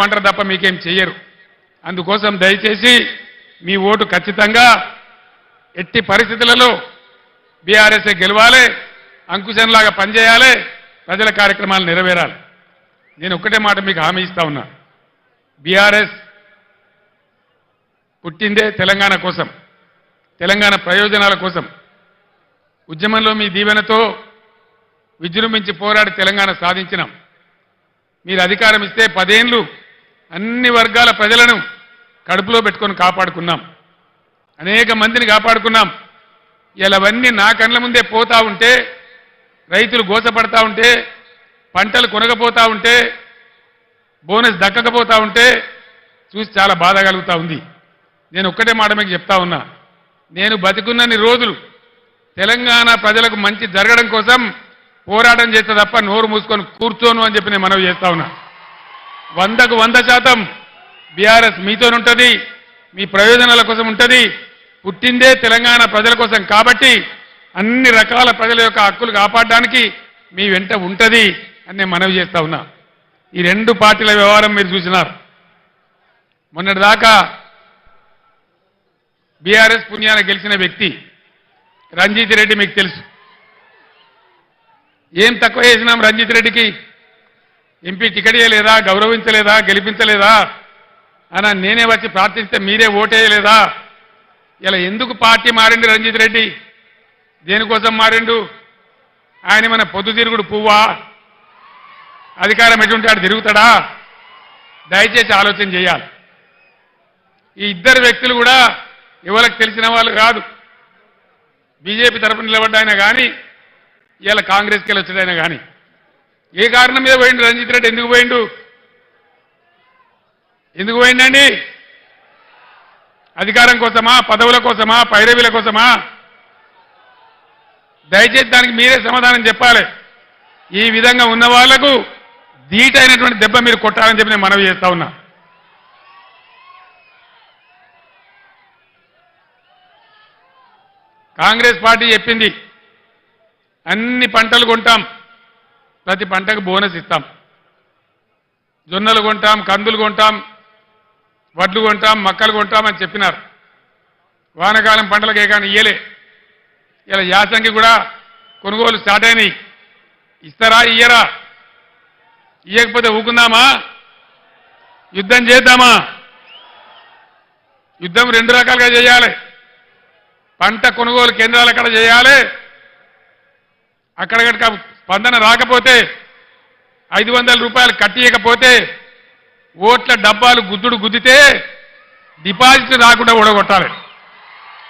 కాలం తప్ప మీకేం చెయ్యరు. అందుకోసం దయచేసి మీ ఓటు ఖచ్చితంగా ఎట్టి పరిస్థితులలో బీఆర్ఎస్ఏ గెలవాలి అంకుశంలాగా పనిచేయాలి ప్రజల కార్యక్రమాలు నెరవేరాలి. నేను ఒక్కటే మాట మీకు హామీ ఇస్తా ఉన్నా. బీఆర్ఎస్ పుట్టిందే తెలంగాణ కోసం తెలంగాణ ప్రయోజనాల కోసం. ఉద్యమంలో మీ దీవెనతో విజృంభించి పోరాడి తెలంగాణ సాధించినాం. మీరు అధికారం ఇస్తే పదేళ్ళు అన్ని వర్గాల ప్రజలను కడుపులో పెట్టుకొని కాపాడుకున్నాం. అనేక మందిని కాపాడుకున్నాం. ఇలావన్నీ నా కళ్ళ ముందే పోతా ఉంటే రైతులు గోసపడతా ఉంటే పంటలు కొనకపోతా ఉంటే బోనస్ దక్కకపోతా ఉంటే చూసి చాలా బాధ కలుగుతూ ఉంది. నేను ఒక్కటే మాట మీకు చెప్తా ఉన్నా. నేను బతికున్నన్ని రోజులు తెలంగాణ ప్రజలకు మంచి జరగడం కోసం పోరాటం చేస్తే తప్ప నోరు మూసుకొని కూర్చోను అని చెప్పి నేను మనవి చేస్తా ఉన్నా. వందకు వంద శాతం బీఆర్ఎస్ మీతోనుంటది మీ ప్రయోజనాల కోసం ఉంటది. పుట్టిందే తెలంగాణ ప్రజల కోసం కాబట్టి అన్ని రకాల ప్రజల యొక్క హక్కులు కాపాడడానికి మీ వెంట ఉంటది అని నేను మనవి చేస్తా ఉన్నా. ఈ రెండు పార్టీల వ్యవహారం మీరు చూసినారు. మొన్నటిదాకా బీఆర్ఎస్ పుణ్యాన గెలిచిన వ్యక్తి రంజిత్ రెడ్డి మీకు తెలుసు. ఏం తక్కువ చేసినాం రంజిత్ రెడ్డికి? ఎంపీ టికెట్ ఇవ్వలేదా గౌరవించలేదా? గెలిపించలేదా? అని నేనే వచ్చి ప్రార్థిస్తే మీరే ఓటేయలేదా? ఇలా ఎందుకు పార్టీ మారిండు రంజిత్ రెడ్డి? దేనికోసం మారిండు? ఆయన మన పొద్దుతిరుగుడు పువ్వా? అధికారం ఎటువంటి తిరుగుతాడా? దయచేసి ఆలోచన చేయాలి. ఈ ఇద్దరు వ్యక్తులు కూడా ఎవరికి తెలిసిన వాళ్ళు కాదు. బీజేపీ తరఫున నిలబడ్డాయినా కానీ ఇలా కాంగ్రెస్కి వెళ్ళి వచ్చాడైనా కానీ ఏ కారణం మీద పోయిండు? రంజిత్ రెడ్డి ఎందుకు పోయిండు? ఎందుకు పోయిండండి? అధికారం కోసమా? పదవుల కోసమా? పైరవీల కోసమా? దయచేసి దానికి మీరే సమాధానం చెప్పాలి. ఈ విధంగా ఉన్న వాళ్ళకు దీటైనటువంటి దెబ్బ మీరు కొట్టాలని చెప్పి నేను మనవి చేస్తా ఉన్నా. కాంగ్రెస్ పార్టీ చెప్పింది అన్ని పంటలు కొంటాం. ప్రతి పంటకు బోనస్ ఇస్తాం. జొన్నలు కొంటాం కందులు కొంటాం వడ్లు కొంటాం మక్కలు కొంటాం అని చెప్పినారు. వానకాలం పంటలకే కానీ ఇయ్యలే. ఇలా యాసంగి కూడా కొనుగోలు స్టార్ట్ అయినాయి. ఇస్తారా ఇయ్యరా? ఇయ్యకపోతే ఊకుందామా? యుద్ధం చేద్దామా? యుద్ధం రెండు రకాలుగా చేయాలి. పంట కొనుగోలు కేంద్రాలు అక్కడ చేయాలి? అక్కడ కనుక స్పందన రాకపోతే ఐదు వందల రూపాయలు కట్టియకపోతే ఓట్ల డబ్బాలు గుద్దుడు గుద్దితే డిపాజిట్ రాకుండా ఊడగొట్టాలి.